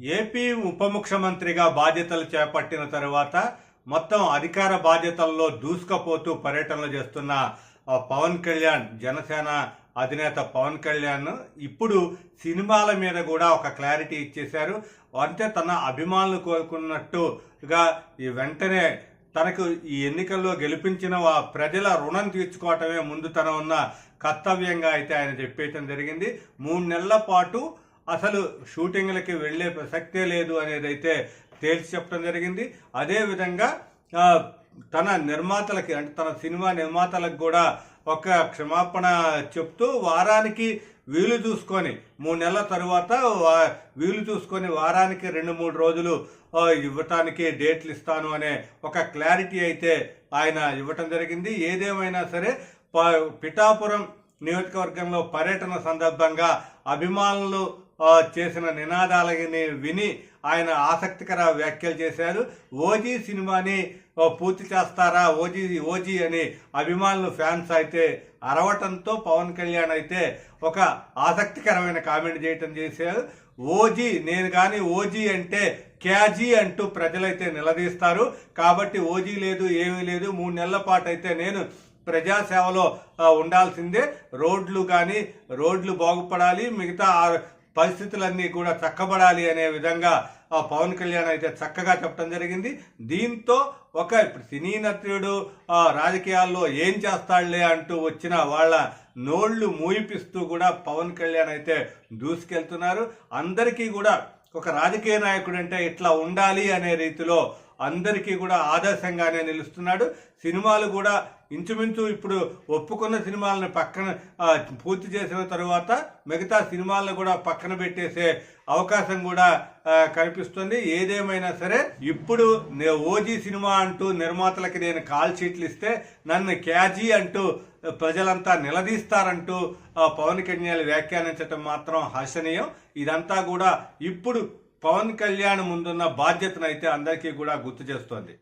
AP ఉప ముఖ్యమంత్రిగా బాధ్యతలు చేపట్టిన తరువాత మొత్తం అధికార బాధ్యతల్లో దూసుకుపోతూ పర్యటనలు చేస్తున్న పవన్ కళ్యాణ్ జనసేన అధినేత పవన్ కళ్యాణ్ ఇప్పుడు సినిమాల మీద కూడా ఒక క్లారిటీ ఇచ్చేశారు. అంటే తన అభిమానులు కోరుకున్నట్టుగా ఈ వెంటనే తనకు ఈ ఎన్నికల్లో గెలిపించిన ప్రజల రుణం తీర్చుకోవటమే ముందు తన ఉన్న కర్తవ్యంగా అయితే ఆయన చెప్పేయటం జరిగింది. మూడు నెలల పాటు అసలు షూటింగ్లకి వెళ్ళే ప్రసక్తే లేదు అనేది అయితే తేల్చి చెప్పడం జరిగింది. అదేవిధంగా తన నిర్మాతలకి అంటే తన సినిమా నిర్మాతలకు కూడా ఒక క్షమాపణ చెప్తూ వారానికి వీలు చూసుకొని మూడు నెలల తరువాత వీలు చూసుకొని వారానికి రెండు మూడు రోజులు ఇవ్వటానికి డేట్లు ఇస్తాను అనే ఒక క్లారిటీ అయితే ఆయన ఇవ్వటం జరిగింది. ఏదేమైనా సరే ప- పిఠాపురం నియోజకవర్గంలో పర్యటన సందర్భంగా అభిమానులు చేసిన నినాదాలని విని ఆయన ఆసక్తికర వ్యాఖ్యలు చేశారు. ఓజీ సినిమాని పూర్తి చేస్తారా? ఓజీ ఓజీ అని అభిమానులు ఫ్యాన్స్ అయితే అరవటంతో పవన్ కళ్యాణ్ అయితే ఒక ఆసక్తికరమైన కామెంట్ చేయటం చేశారు. ఓజీ నేను కానీ ఓజీ అంటే క్యాజీ అంటూ ప్రజలైతే నిలదీస్తారు. కాబట్టి ఓజీ లేదు ఏమీ లేదు. మూడు నెలల పాటు అయితే నేను ప్రజాసేవలో ఉండాల్సిందే. రోడ్లు కానీ రోడ్లు బాగుపడాలి. మిగతా పరిస్థితులన్నీ కూడా చక్కబడాలి అనే విధంగా ఆ పవన్ కళ్యాణ్ అయితే చక్కగా చెప్పడం జరిగింది. దీంతో ఒక ఇప్పుడు సినీ నటుడు ఆ, రాజకీయాల్లో ఏం చేస్తాడులే అంటూ వచ్చిన వాళ్ళ నోళ్ళు మూయిపిస్తూ కూడా పవన్ కళ్యాణ్ అయితే దూసుకెళ్తున్నారు. అందరికీ కూడా ఒక రాజకీయ నాయకుడు అంటే ఇట్లా ఉండాలి అనే రీతిలో అందరికీ కూడా ఆదర్శంగానే నిలుస్తున్నాడు. సినిమాలు కూడా ఇంచుమించు ఇప్పుడు ఒప్పుకున్న సినిమాలను పక్కన పూర్తి చేసిన తరువాత మిగతా సినిమాలను కూడా పక్కన పెట్టేసే అవకాశం కూడా కనిపిస్తుంది. ఏదేమైనా సరే ఇప్పుడు ఓజీ సినిమా అంటూ నిర్మాతలకి నేను కాల్ షీట్లు ఇస్తే నన్ను క్యాజీ అంటూ ప్రజలంతా నిలదీస్తారంటూ పవన్ కళ్యాణ్ వ్యాఖ్యానించడం మాత్రం హర్షణీయం. ఇదంతా కూడా ఇప్పుడు పవన్ కళ్యాణ్ ముందున్న బాధ్యతను అయితే అందరికీ కూడా గుర్తు చేస్తోంది.